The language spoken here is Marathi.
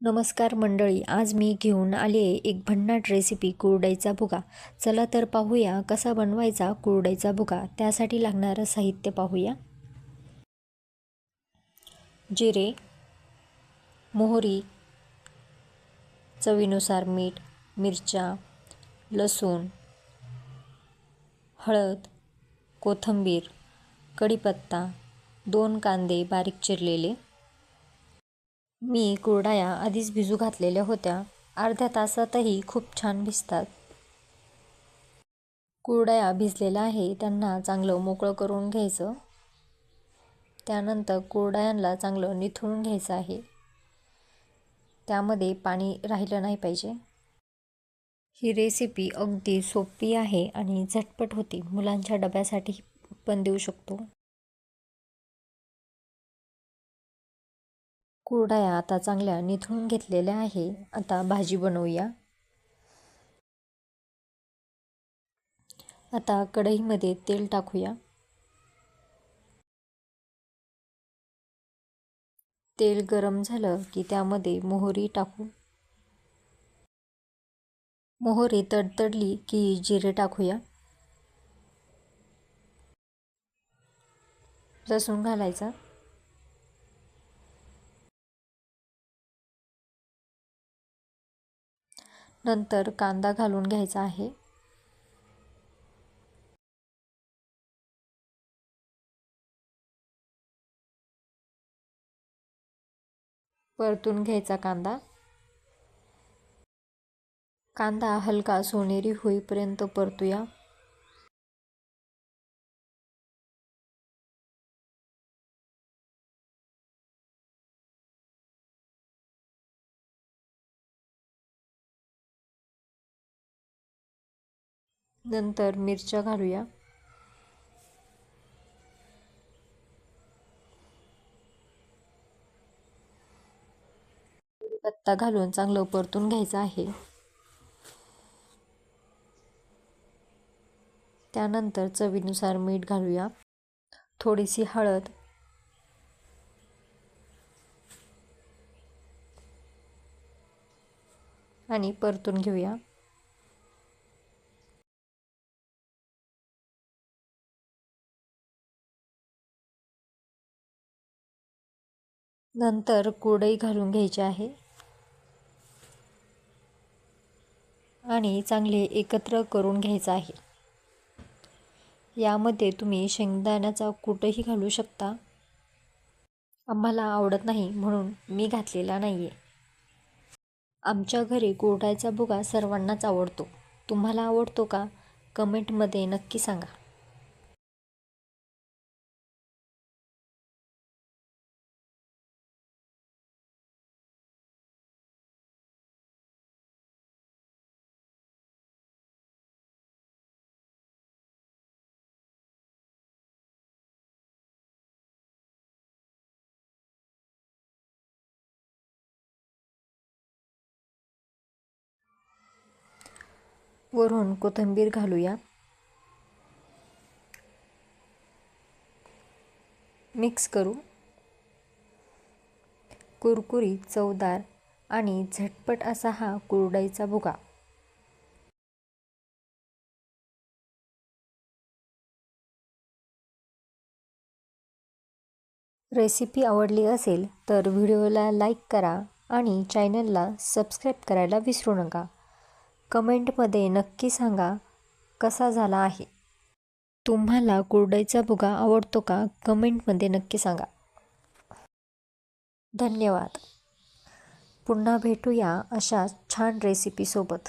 नमस्कार मंडळी आज मी घेऊन आले आहे एक भन्नाट रेसिपी कुरडईचा भुगा. चला तर पाहूया कसा बनवायचा कुरडईचा भुगा. त्यासाठी लागणारं साहित्य पाहूया. जिरे मोहरी चवीनुसार मीठ मिरच्या लसूण हळद कोथिंबीर कढीपत्ता दोन कांदे बारीक चिरलेले. मी कुरडया आधीच भिजू घातलेल्या होत्या. अर्ध्या तासातही खूप छान भिजतात. कुरडया भिजलेला आहे त्यांना चांगलं मोकळं करून घ्यायचं. त्यानंतर कुरडयांना चांगलं निथळून घ्यायचं आहे. त्यामध्ये पाणी राहिलं नाही पाहिजे. ही रेसिपी अगदी सोपी आहे आणि झटपट होती. मुलांच्या डब्यासाठी पण देऊ शकतो. कुरडया आता चांगल्या निथळून घेतलेल्या आहे. आता भाजी बनवूया. आता कढईमध्ये तेल टाकूया. तेल गरम झालं की त्यामध्ये मोहरी टाकू. मोहरी तडतडली की जिरे टाकूया. लसूण घालायचा. नंतर कांदा घालून घ्यायचा आहे. परतून घ्यायचा कांदा. कांदा हलका सोनेरी होईपर्यंत परतूया. नंतर मिरच्या घालूया. पत्ता घालून चांगलं परतून घ्यायचं आहे. त्यानंतर चवीनुसार मीठ घालूया. थोडीशी हळद. आणि परतून घेऊया. नंतर कुरडई घालून घ्यायची आहे. आणि चांगले एकत्र करून घ्यायचं आहे. यामध्ये तुम्ही शेंगदाण्याचा कूटही घालू शकता. आम्हाला आवडत नाही म्हणून मी घातलेला नाही आहे आमच्या घरी कुरडायचा भुगा सर्वांनाच आवडतो. तुम्हाला आवडतो का? कमेंटमध्ये नक्की सांगा. वरून कोथिंबीर घालूया. मिक्स करू. कुरकुरी चवदार आणि झटपट असा हा कुरडाईचा भुगा. रेसिपी आवडली असेल तर व्हिडिओला लाईक करा आणि चॅनलला सबस्क्राईब करायला विसरू नका. कमेंटमध्ये नक्की सांगा कसा झाला आहे? तुम्हाला कुरडईचा भुगा आवडतो का? कमेंटमध्ये नक्की सांगा. धन्यवाद. पुन्हा भेटूया अशा छान रेसिपीसोबत